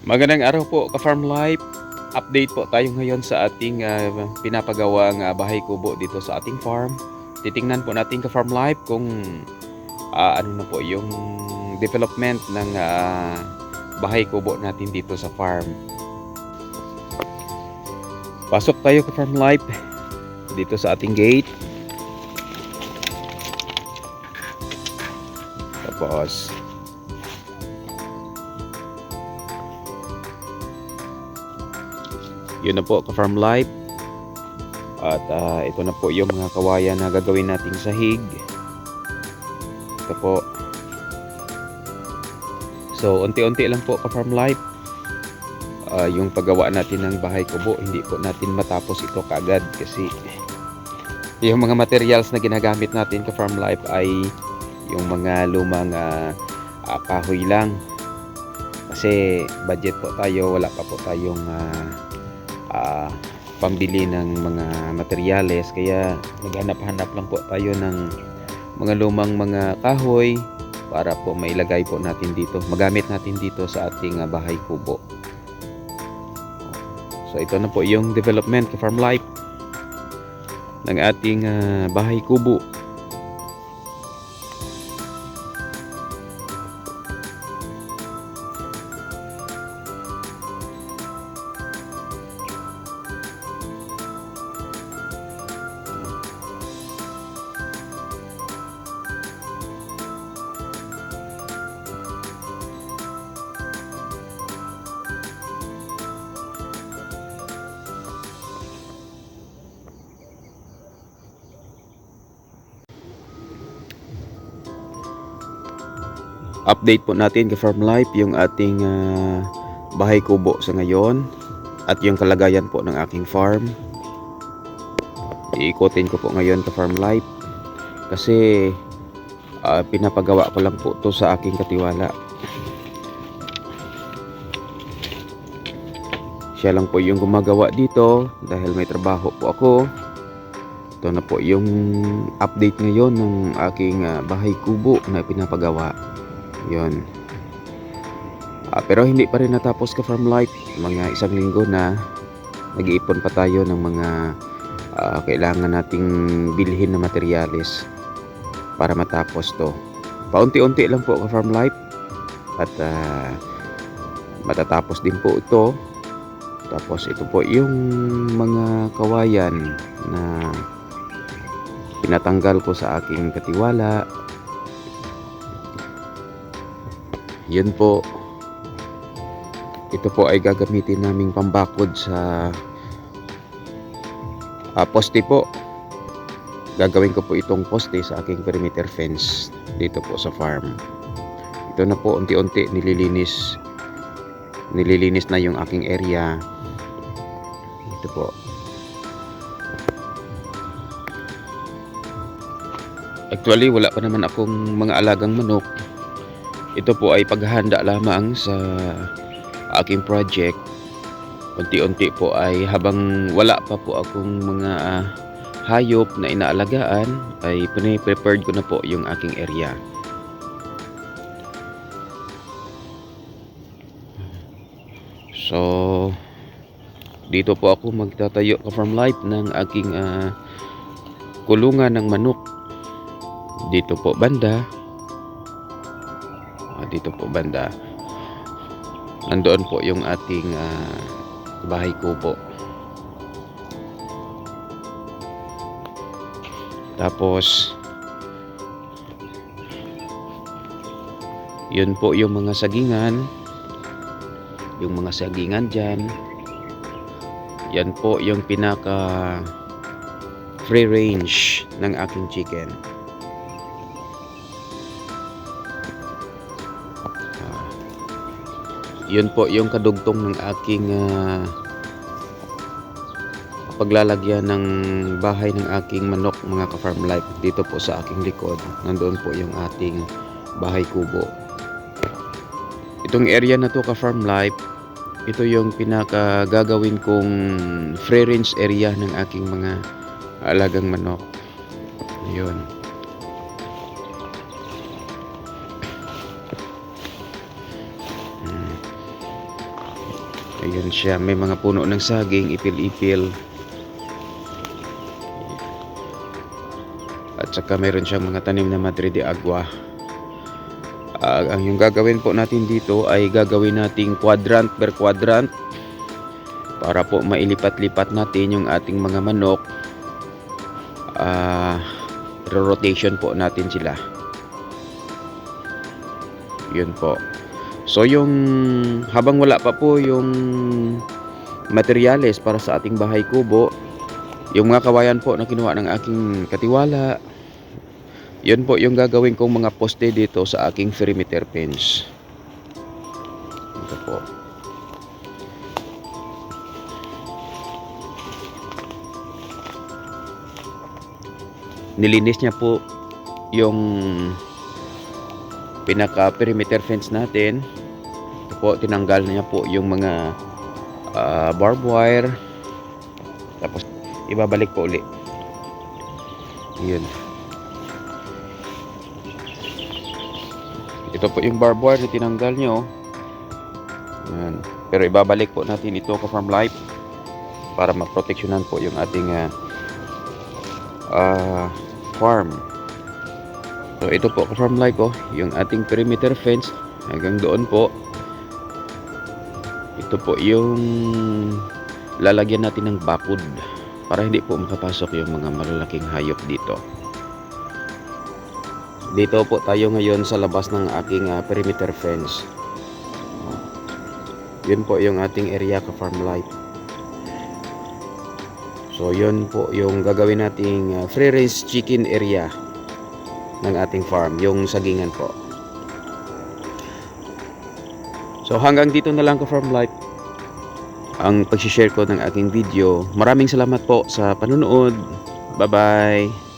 Magandang araw po, ka-Farm Life. Update po tayo ngayon sa ating ah, pinapagawang ah, bahay kubo dito sa ating farm. Titingnan po natin ka-Farm Life kung ah, ano na po yung development ng ah, bahay kubo natin dito sa farm. Pasok tayo ka-Farm Life dito sa ating gate. Tapos yun na po ka-farm life. At ah, ito na po yung mga kawayan na gagawin nating sahig. Ito po. So unti-unti lang po ka-farm life. Ah, yung paggawa natin ng bahay kubo hindi po natin matapos ito kaagad kasi yung mga materials na ginagamit natin ka-farm life ay yung mga lumang ah, ah, kahoy lang. Kasi budget po tayo wala pa po tayong ah, ah, pambili ng mga materyales. Kaya naghanap-hanap lang po tayo ng mga lumang mga kahoy para po mailagay po natin dito magamit natin dito sa ating ah, bahay kubo. So ito na po yung development farm life ng ating ah, bahay kubo update po natin ka farm life yung ating ah, bahay kubo sa ngayon at yung kalagayan po ng aking farm. Iikotin ko po ngayon ka farm life kasi ah, pinapagawa ko lang po to sa aking katiwala. Siya lang po yung gumagawa dito dahil may trabaho po ako. Ito na po yung update ngayon ng aking ah, bahay kubo na pinapagawa yun. Ah, pero hindi pa rin natapos ka farm life. Mga isang linggo na nag-iipon pa tayo ng mga ah, kailangan nating bilhin na materyales para matapos to. Paunti-unti lang po ka farm life at ah, matatapos din po ito. Tapos ito po yung mga kawayan na pinatanggal ko sa aking katiwala Yun po. Ito po ay gagamitin naming pambakod sa ah, poste po. Gagawin ko po itong poste sa aking perimeter fence dito po sa farm. Ito na po unti-unti nililinis nililinis na yung aking area. Ito po. Actually, wala pa naman akong mga alagang manok ito po ay paghahanda lamang sa aking project. Unti-unti po ay habang wala pa po akong mga ah, hayop na inaalagaan ay pre-prepared ko na po yung aking area. So dito po ako magtatayo ka farm life ng aking ah, kulungan ng manok. Dito po banda dito po banda. Nandoon po yung ating ah, bahay kubo. Tapos yun po yung mga sagingan. Yung mga sagingan dyan. Yan po yung pinaka free range ng aking chicken yun po yung kadugtong ng aking ah, paglalagyan ng bahay ng aking manok mga ka-farm life dito po sa aking likod. Nandoon po yung ating bahay kubo. Itong area na to ka-farm life ito yung pinaka gagawin kong free range area ng aking mga alagang manok. Yun Ayun siya, may mga puno ng saging, ipil-ipil. At saka meron siyang mga tanim na Madre de Agua. Ah, ang yung gagawin po natin dito ay gagawin nating quadrant per quadrant para po mailipat-lipat natin yung ating mga manok. Ah, rotation po natin sila. Yun po. So yung habang wala pa po yung materyales para sa ating bahay kubo, yung mga kawayan po na kinuha ng aking katiwala, yun po yung gagawin kong mga poste dito sa aking perimeter fence. Ito po. Nilinis niya po yung pinaka perimeter fence natin. Ito po, tinanggal niya po yung mga ah, barbed wire. Tapos ibabalik po uli. Yun. Ito po yung barbed wire na tinanggal nyo. Yan. Pero ibabalik po natin ito ka farm life para maproteksyonan po yung ating ah, ah, farm. So ito po ka farm life oh, yung ating perimeter fence hanggang doon po. Ito po yung lalagyan natin ng bakod para hindi po makapasok yung mga malalaking hayop dito. Dito po tayo ngayon sa labas ng aking ah, perimeter fence. Yun po yung ating area ka farm life. So yun po yung gagawin nating ah, free range chicken area ng ating farm, yung sagingan po. So hanggang dito na lang ka farm life ang pag-share ko ng aking video. Maraming salamat po sa panunood. Bye-bye.